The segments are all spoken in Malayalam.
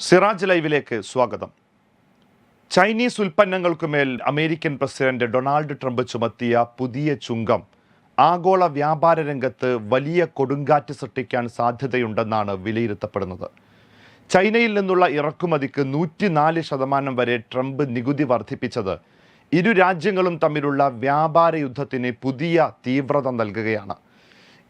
സിറാജ് ലൈവിലേക്ക് സ്വാഗതം. ചൈനീസ് ഉൽപ്പന്നങ്ങൾക്കുമേൽ അമേരിക്കൻ പ്രസിഡന്റ് ഡൊണാൾഡ് ട്രംപ് ചുമത്തിയ പുതിയ ചുങ്കം ആഗോള വ്യാപാര രംഗത്ത് വലിയ കൊടുങ്കാറ്റ് സൃഷ്ടിക്കാൻ സാധ്യതയുണ്ടെന്നാണ് വിലയിരുത്തപ്പെടുന്നത്. ചൈനയിൽ നിന്നുള്ള ഇറക്കുമതിക്ക് നൂറ്റിനാല് ശതമാനം വരെ ട്രംപ് നികുതി വർദ്ധിപ്പിച്ചത് ഇരു രാജ്യങ്ങളും തമ്മിലുള്ള വ്യാപാര യുദ്ധത്തിന് പുതിയ തീവ്രത നൽകുകയാണ്.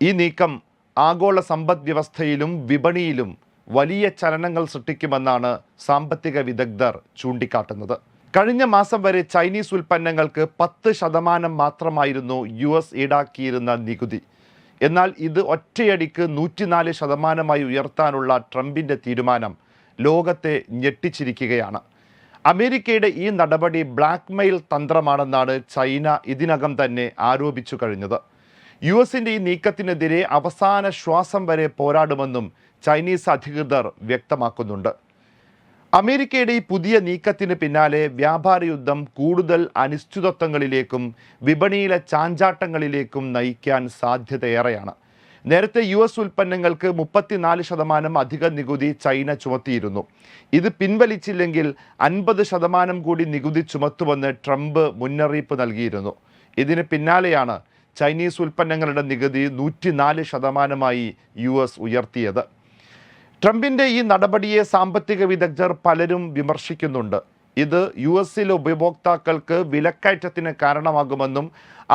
ഈ നീക്കം ആഗോള സമ്പദ് വ്യവസ്ഥയിലും വിപണിയിലും വലിയ ചലനങ്ങൾ സൃഷ്ടിക്കുമെന്നാണ് സാമ്പത്തിക വിദഗ്ധർ ചൂണ്ടിക്കാട്ടുന്നത്. കഴിഞ്ഞ മാസം വരെ ചൈനീസ് ഉൽപ്പന്നങ്ങൾക്ക് പത്ത് ശതമാനം മാത്രമായിരുന്നു യു എസ് ഈടാക്കിയിരുന്ന നികുതി. എന്നാൽ ഇത് ഒറ്റയടിക്ക് നൂറ്റിനാല് ശതമാനമായി ഉയർത്താനുള്ള ട്രംപിന്റെ തീരുമാനം ലോകത്തെ ഞെട്ടിച്ചിരിക്കുകയാണ്. അമേരിക്കയുടെ ഈ നടപടി ബ്ലാക്ക്മെയിൽ തന്ത്രമാണെന്നാണ് ചൈന ഇതിനകം തന്നെ ആരോപിച്ചു കഴിഞ്ഞത്. യു എസിന്റെ ഈ നീക്കത്തിനെതിരെ അവസാന ശ്വാസം വരെ പോരാടുമെന്നും ചൈനീസ് അധികൃതർ വ്യക്തമാക്കുന്നുണ്ട്. അമേരിക്കയുടെ ഈ പുതിയ നീക്കത്തിന് പിന്നാലെ വ്യാപാര യുദ്ധം കൂടുതൽ അനിശ്ചിതത്വങ്ങളിലേക്കും വിപണിയിലെ ചാഞ്ചാട്ടങ്ങളിലേക്കും നയിക്കാൻ സാധ്യതയേറെയാണ്. നേരത്തെ യു എസ് ഉൽപ്പന്നങ്ങൾക്ക് മുപ്പത്തിനാല് ശതമാനം അധിക നികുതി ചൈന ചുമത്തിയിരുന്നു. ഇത് പിൻവലിച്ചില്ലെങ്കിൽ അൻപത് ശതമാനം കൂടി നികുതി ചുമത്തുമെന്ന് ട്രംപ് മുന്നറിയിപ്പ് നൽകിയിരുന്നു. ഇതിന് പിന്നാലെയാണ് ചൈനീസ് ഉൽപ്പന്നങ്ങളുടെ നികുതി നൂറ്റിനാല് ശതമാനമായി യു എസ് ഉയർത്തിയത്. ട്രംപിന്റെ ഈ നടപടിയെ സാമ്പത്തിക വിദഗ്ധർ പലരും വിമർശിക്കുന്നുണ്ട്. ഇത് യു എസിലെ ഉപഭോക്താക്കൾക്ക് വിലക്കയറ്റത്തിന് കാരണമാകുമെന്നും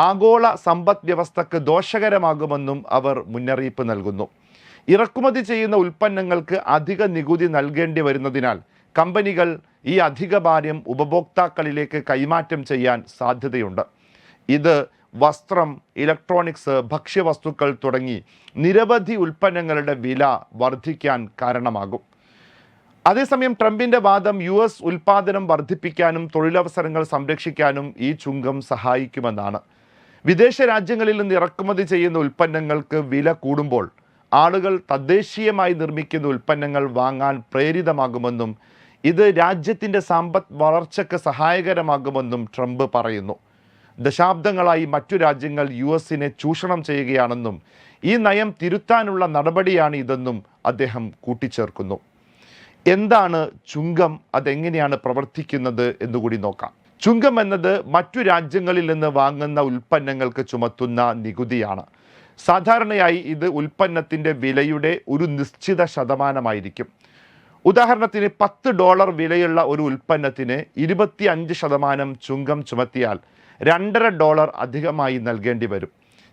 ആഗോള സമ്പദ് വ്യവസ്ഥക്ക് ദോഷകരമാകുമെന്നും അവർ മുന്നറിയിപ്പ് നൽകുന്നു. ഇറക്കുമതി ചെയ്യുന്ന ഉൽപ്പന്നങ്ങൾക്ക് അധിക നികുതി നൽകേണ്ടി വരുന്നതിനാൽ കമ്പനികൾ ഈ അധിക ഭാരം ഉപഭോക്താക്കളിലേക്ക് കൈമാറ്റം ചെയ്യാൻ സാധ്യതയുണ്ട്. ഇത് വസ്ത്രം ഇലക്ട്രോണിക്സ് ഭക്ഷ്യവസ്തുക്കൾ തുടങ്ങി നിരവധി ഉൽപ്പന്നങ്ങളുടെ വില വർദ്ധിക്കാൻ കാരണമാകും. അതേസമയം ട്രംപിന്റെ വാദം യു എസ് ഉൽപ്പാദനം വർദ്ധിപ്പിക്കാനും തൊഴിലവസരങ്ങൾ സംരക്ഷിക്കാനും ഈ ചുങ്കം സഹായിക്കുമെന്നാണ്. വിദേശ രാജ്യങ്ങളിൽ നിന്ന് ഇറക്കുമതി ചെയ്യുന്ന ഉൽപ്പന്നങ്ങൾക്ക് വില കൂടുമ്പോൾ ആളുകൾ തദ്ദേശീയമായി നിർമ്മിക്കുന്ന ഉൽപ്പന്നങ്ങൾ വാങ്ങാൻ പ്രേരിതമാകുമെന്നും ഇത് രാജ്യത്തിന്റെ സമ്പദ് വളർച്ചയ്ക്ക് സഹായകരമാകുമെന്നും ട്രംപ് പറയുന്നു. ദശാബ്ദങ്ങളായി മറ്റു രാജ്യങ്ങൾ യു എസിനെ ചൂഷണം ചെയ്യുകയാണെന്നും ഈ നയം തിരുത്താനുള്ള നടപടിയാണ് ഇതെന്നും അദ്ദേഹം കൂട്ടിച്ചേർക്കുന്നു. എന്താണ് ചുങ്കം? അതെങ്ങനെയാണ് പ്രവർത്തിക്കുന്നത് എന്നുകൂടി നോക്കാം. ചുങ്കം എന്നത് മറ്റു രാജ്യങ്ങളിൽ നിന്ന് വാങ്ങുന്ന ഉൽപ്പന്നങ്ങൾക്ക് ചുമത്തുന്ന നികുതിയാണ്. സാധാരണയായി ഇത് ഉൽപ്പന്നത്തിന്റെ വിലയുടെ ഒരു നിശ്ചിത ശതമാനമായിരിക്കും. ഉദാഹരണത്തിന് പത്ത് ഡോളർ വിലയുള്ള ഒരു ഉൽപ്പന്നത്തിന് ഇരുപത്തി അഞ്ച് ശതമാനം ചുങ്കം ചുമത്തിയാൽ രണ്ടര ഡോളർ അധികമായി നൽകേണ്ടി വരും.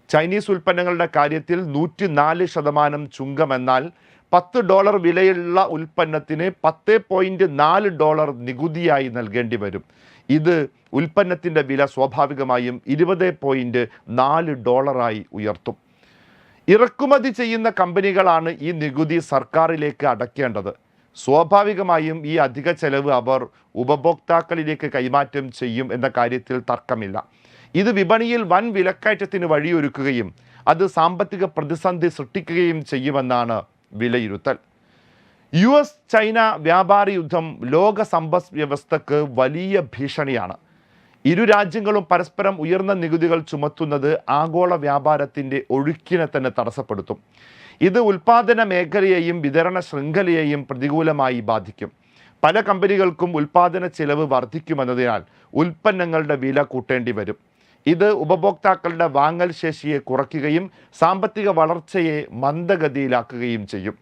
ചൈനീസ് ഉൽപ്പന്നങ്ങളുടെ കാര്യത്തിൽ നൂറ്റി നാല് ശതമാനം ചുങ്കം എന്നാൽ പത്ത് ഡോളർ വിലയുള്ള ഉൽപ്പന്നത്തിന് പത്ത് പോയിന്റ് നാല് ഡോളർ നികുതിയായി നൽകേണ്ടി വരും. ഇത് ഉൽപ്പന്നത്തിന്റെ വില സ്വാഭാവികമായും ഇരുപത് പോയിന്റ് നാല് ഡോളറായി ഉയർത്തും. ഇറക്കുമതി ചെയ്യുന്ന കമ്പനികളാണ് ഈ നികുതി സർക്കാരിലേക്ക് അടയ്ക്കേണ്ടത്. സ്വാഭാവികമായും ഈ അധിക ചെലവ് അവർ ഉപഭോക്താക്കളിലേക്ക് കൈമാറ്റം ചെയ്യും എന്ന കാര്യത്തിൽ തർക്കമില്ല. ഇത് വിപണിയിൽ വൻ വിലക്കയറ്റത്തിന് വഴിയൊരുക്കുകയും അത് സാമ്പത്തിക പ്രതിസന്ധി സൃഷ്ടിക്കുകയും ചെയ്യുമെന്നാണ് വിലയിരുത്തൽ. യു എസ് ചൈന വ്യാപാര യുദ്ധം ലോക സമ്പദ് വ്യവസ്ഥക്ക് വലിയ ഭീഷണിയാണ്. ഇരു രാജ്യങ്ങളും പരസ്പരം ഉയർന്ന നികുതികൾ ചുമത്തുന്നത് ആഗോള വ്യാപാരത്തിന്റെ ഒഴുക്കിനെ തന്നെ തടസ്സപ്പെടുത്തും. ഇത് ഉൽപാദന മേഖലയെയും വിതരണ ശൃംഖലയെയും പ്രതികൂലമായി ബാധിക്കും. പല കമ്പനികൾക്കും ഉൽപാദന ചെലവ് വർദ്ധിക്കുമെന്നതിനാൽ ഉൽപ്പന്നങ്ങളുടെ വില കൂട്ടേണ്ടി വരും. ഇത് ഉപഭോക്താക്കളുടെ വാങ്ങൽ ശേഷിയെ കുറയ്ക്കുകയും സാമ്പത്തിക വളർച്ചയെ മന്ദഗതിയിലാക്കുകയും ചെയ്യും.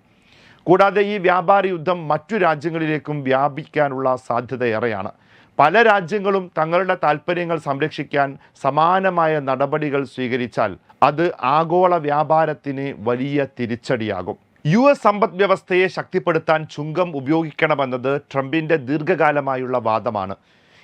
കൂടാതെ ഈ വ്യാപാര യുദ്ധം മറ്റു രാജ്യങ്ങളിലേക്കും വ്യാപിക്കാനുള്ള സാധ്യത ഏറെയാണ് പല രാജ്യങ്ങളും തങ്ങളുടെ താൽപ്പര്യങ്ങൾ സംരക്ഷിക്കാൻ സമാനമായ നടപടികൾ സ്വീകരിച്ചാൽ അത് ആഗോള വ്യാപാരത്തിന് വലിയ തിരിച്ചടിയാകും. യു എസ് സമ്പദ് വ്യവസ്ഥയെ ശക്തിപ്പെടുത്താൻ ചുങ്കം ഉപയോഗിക്കണമെന്നത് ട്രംപിന്റെ ദീർഘകാലമായുള്ള വാദമാണ്.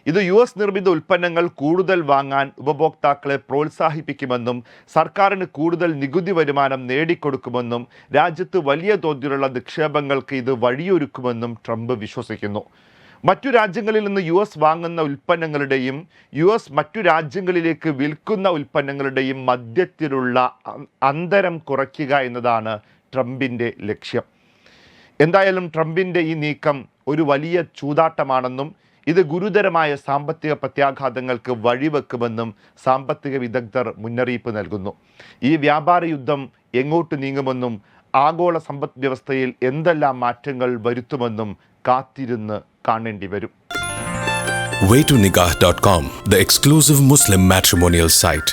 ഇത് യു എസ് നിർമ്മിത ഉൽപ്പന്നങ്ങൾ കൂടുതൽ വാങ്ങാൻ ഉപഭോക്താക്കളെ പ്രോത്സാഹിപ്പിക്കുമെന്നും സർക്കാരിന് കൂടുതൽ നികുതി വരുമാനം നേടിക്കൊടുക്കുമെന്നും രാജ്യത്ത് വലിയ തോതിലുള്ള നിക്ഷേപങ്ങൾക്ക് ഇത് വഴിയൊരുക്കുമെന്നും ട്രംപ് വിശ്വസിക്കുന്നു. മറ്റു രാജ്യങ്ങളിൽ നിന്ന് യു എസ് വാങ്ങുന്ന ഉൽപ്പന്നങ്ങളുടെയും യു എസ് മറ്റു രാജ്യങ്ങളിലേക്ക് വിൽക്കുന്ന ഉൽപ്പന്നങ്ങളുടെയും മധ്യത്തിലുള്ള അന്തരം കുറയ്ക്കുക എന്നതാണ് ട്രംപിന്റെ ലക്ഷ്യം. എന്തായാലും ട്രംപിന്റെ ഈ നീക്കം ഒരു വലിയ ചൂതാട്ടമാണെന്നും ഇത് ഗുരുതരമായ സാമ്പത്തിക പ്രത്യാഘാതങ്ങൾക്ക് വഴിവെക്കുമെന്നും സാമ്പത്തിക വിദഗ്ധർ മുന്നറിയിപ്പ് നൽകുന്നു. ഈ വ്യാപാര യുദ്ധം എങ്ങോട്ട് നീങ്ങുമെന്നും ആഗോള സമ്പദ് വ്യവസ്ഥയിൽ എന്തെല്ലാം മാറ്റങ്ങൾ വരുത്തുമെന്നും കാത്തിരുന്ന് കാണേണ്ടി വരും waytonikah.com, the exclusive Muslim matrimonial site.